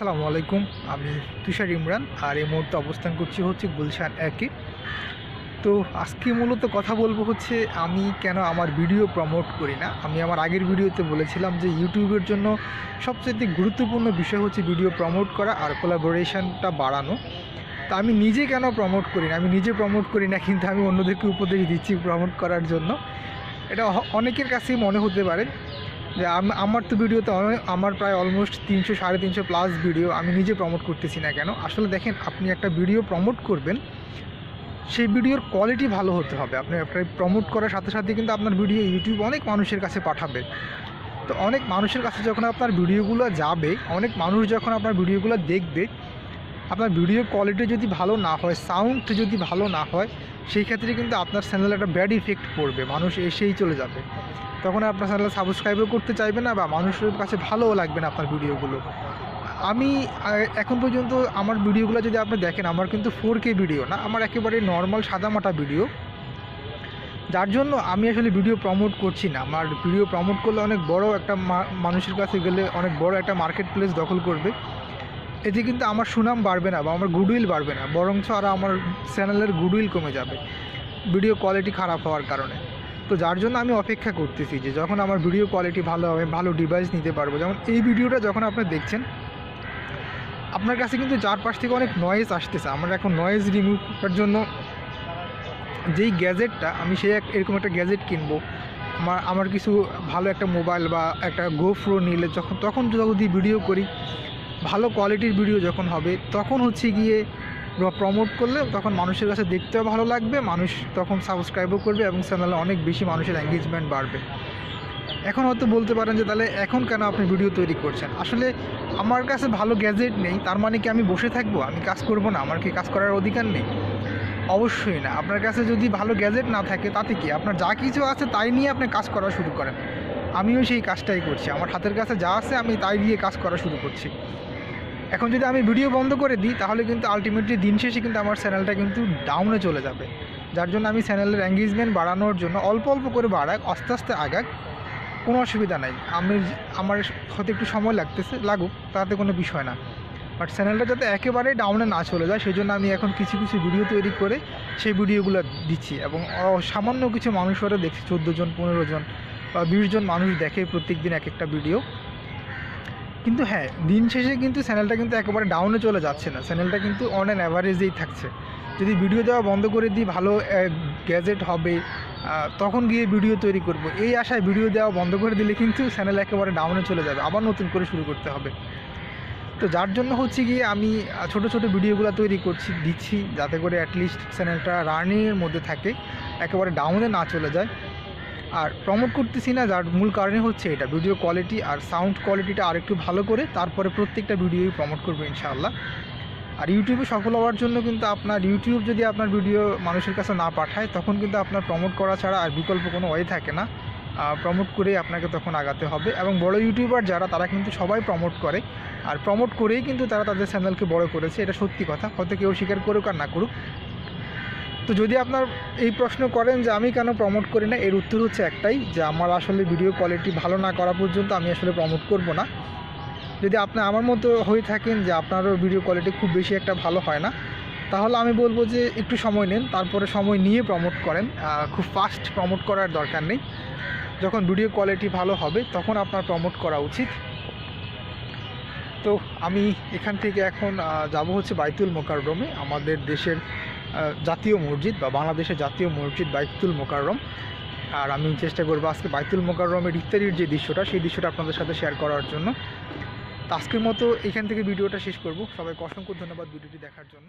আসসালামু আলাইকুম। আমি তুষার ইমরান আর এই মুহূর্তে অবস্থান করছি হচ্ছে গুলশান একে। তো আজকে মূলত কথা বলব হচ্ছে আমি কেন আমার ভিডিও প্রমোট করি না? আমি আমার আগের ভিডিওতে বলেছিলাম যে ইউটিউবের জন্য সবচেয়ে গুরুত্বপূর্ণ বিষয় হচ্ছে ভিডিও প্রমোট করা আর কোলাবোরেশনটা বাড়ানো। তা আমি নিজে কেন প্রমোট করি না? আমি নিজে প্রমোট করি না, কিন্তু আমি অন্যদেরকে উপদেশ দিচ্ছি প্রমোট করার জন্য। এটা অনেকের কাছেই মনে হতে পারে। যে আম- আমার তো ভিডিওতে আমার প্রায় অলমোস্ট তিনশো, সাড়ে তিনশো প্লাস ভিডিও আমি নিজে প্রমোট করতেছি না কেন? আসলে দেখেন, আপনি একটা ভিডিও প্রমোট করবেন, সেই ভিডিওর কোয়ালিটি ভালো হতে হবে। আপনি আপনার প্রমোট করার সাথে সাথে কিন্তু আপনার ভিডিও ইউটিউব অনেক মানুষের কাছে পাঠাবে। তো অনেক মানুষের কাছে যখন আপনার ভিডিওগুলো যাবে, অনেক মানুষ যখন আপনার ভিডিওগুলো দেখবে, আপনার ভিডিও কোয়ালিটি যদি ভালো না হয় সাউন্ড যদি ভালো না হয়, সেই ক্ষেত্রে কিন্তু আপনার চ্যানেলে একটা ব্যাড ইফেক্ট পড়বে। মানুষ এসেই চলে যাবে। তখন আপনার চ্যানেল সাবস্ক্রাইবও করতে চাইবে না বা মানুষের কাছে ভালোও লাগবে না আপনার ভিডিওগুলো। আমি এখন পর্যন্ত আমার ভিডিওগুলো যদি আপনি দেখেন, আমার কিন্তু ফোর কে ভিডিও না, আমার একেবারে নর্মাল সাদামাটা ভিডিও যার জন্য আমি আসলে ভিডিও প্রমোট করছি না। আমার ভিডিও প্রমোট করলে অনেক বড় একটা মানুষের কাছে গেলে অনেক বড় একটা মার্কেট প্লেস দখল করবে। এতে কিন্তু আমার সুনাম বাড়বে না বা আমার গুডউইল বাড়বে না, বরঞ্চ আর আমার চ্যানেলের গুডউইল কমে যাবে। ভিডিও কোয়ালিটি খারাপ হওয়ার কারণে। তো যার জন্য আমি অপেক্ষা করতেছি যে যখন আমার ভিডিও কোয়ালিটি ভালো হবে, ভালো ডিভাইস নিতে পারব। যেমন এই ভিডিওটা যখন আপনি দেখছেন, আপনার কাছে কিন্তু চারপাশ থেকে অনেক নয়েজ আসতেছে। আমরা এখন নয়েজ রিমুভ করার জন্য যেই গ্যাজেটটা আমি সেই এক, এরকম একটা গ্যাজেট কিনবো। আমার আমার কিছু ভালো একটা মোবাইল বা একটা গোফ্রো নিলে যখন, তখন যদি ভিডিও করি, ভালো কোয়ালিটির ভিডিও যখন হবে, তখন হচ্ছে গিয়ে প্রমোট করলে তখন মানুষের কাছে দেখতেও ভালো লাগবে, মানুষ তখন সাবস্ক্রাইবও করবে এবং চ্যানেলে অনেক বেশি মানুষের এঙ্গেজমেন্ট বাড়বে। এখন হয়তো বলতে পারেন যে তাহলে এখন কেন আপনি ভিডিও তৈরি করছেন? আসলে আমার কাছে ভালো গ্যাজেট নেই, তার মানে কি আমি বসে থাকব? আমি কাজ করব না, আমার কি কাজ করার অধিকার নেই? অবশ্যই না। আপনার কাছে যদি ভালো গ্যাজেট না থাকে, তাতে কি? আপনার যা কিছু আছে তাই নিয়ে আপনি কাজ করা শুরু করেন। আমিও সেই কাজটাই করছি। আমার হাতের কাছে যা আছে আমি তাই দিয়ে কাজ করা শুরু করছি। এখন যদি আমি ভিডিও বন্ধ করে দিই, তাহলে কিন্তু আলটিমেটলি দিন শেষে কিন্তু আমার চ্যানেলটা কিন্তু ডাউনে চলে যাবে। যার জন্য আমি চ্যানেলের এঙ্গেজমেন্ট বাড়ানোর জন্য অল্প অল্প করে বাড়াক, আস্তে আস্তে আগাক, কোনো অসুবিধা নাই। আমি আমার হয়তো একটু সময় লাগতেছে, লাগুক, তাতে কোনো বিষয় না। বাট চ্যানেলটা যাতে একেবারেই ডাউনে না চলে যায় সেই জন্য আমি এখন কিছু কিছু ভিডিও তৈরি করে সেই ভিডিওগুলো দিচ্ছি এবং সামান্য কিছু মানুষরা দেখছি, চোদ্দ জন, পনেরো জন বা বিশ জন মানুষ দেখে প্রত্যেক দিন এক একটা ভিডিও কিন্তু হ্যাঁ দিন শেষে কিন্তু চ্যানেলটা কিন্তু একেবারে ডাউনে চলে যাচ্ছে না। চ্যানেলটা কিন্তু অন অ্যান অ্যাভারেজেই থাকছে। যদি ভিডিও দেওয়া বন্ধ করে দিই, ভালো গ্যাজেট হবে তখন গিয়ে ভিডিও তৈরি করব। এই আশায় ভিডিও দেওয়া বন্ধ করে দিলে কিন্তু চ্যানেল একেবারে ডাউনে চলে যাবে। আবার নতুন করে শুরু করতে হবে। তো যার জন্য হচ্ছে গিয়ে আমি ছোট ছোট ভিডিওগুলো তৈরি করছি, দিচ্ছি, যাতে করে অ্যাটলিস্ট চ্যানেলটা রানিংয়ের মধ্যে থাকে, একেবারে ডাউনে না চলে যায়। আর প্রমোট করতেছি না, যার মূল কারণে হচ্ছে এটা। ভিডিও কোয়ালিটি আর সাউন্ড কোয়ালিটিটা আরেকটু ভালো করে, তারপরে প্রত্যেকটা ভিডিওই প্রমোট করব ইনশাআল্লাহ। আর ইউটিউবে সফল হওয়ার জন্য কিন্তু আপনার ইউটিউব যদি আপনার ভিডিও মানুষের কাছে না পাঠায়, তখন কিন্তু আপনার প্রমোট করা ছাড়া আর বিকল্প কোনো ওয়ে থাকে না। প্রমোট করেই আপনাকে তখন আগাতে হবে এবং বড় ইউটিউবার যারা, তারা কিন্তু সবাই প্রমোট করে। আর প্রমোট করেই কিন্তু তারা তাদের চ্যানেলকে বড় করেছে, এটা সত্যি কথা। হয়তো কেউ স্বীকার করুক আর না করুক তো যদি আপনার এই প্রশ্ন করেন যে আমি কেন প্রমোট করি না, এর উত্তর হচ্ছে একটাই, যে আমার আসলে ভিডিও কোয়ালিটি ভালো না করা পর্যন্ত আমি আসলে প্রমোট করব না। যদি আপনি আমার মতো হয়ে থাকেন যে আপনারও ভিডিও কোয়ালিটি খুব বেশি একটা ভালো হয় না, তাহলে আমি বলব যে একটু সময় নেন, তারপরে সময় নিয়ে প্রমোট করেন। খুব ফাস্ট প্রমোট করার দরকার নেই। যখন ভিডিও কোয়ালিটি ভালো হবে, তখন আপনার প্রমোট করা উচিত। তো আমি এখান থেকে এখন যাব হচ্ছে বাইতুল মোকাররমে, আমাদের দেশের জাতীয় মসজিদ বা বাংলাদেশের জাতীয় মসজিদ বাইতুল মোকাররম। আর আমি চেষ্টা করব আজকে বাইতুল মোকাররমের ইত্যাদির যে দৃশ্যটা, সেই দৃশ্যটা আপনাদের সাথে শেয়ার করার জন্য। তো আজকের মতো এখান থেকে ভিডিওটা শেষ করব। সবাইকে অসংখ্য ধন্যবাদ ভিডিওটি দেখার জন্য।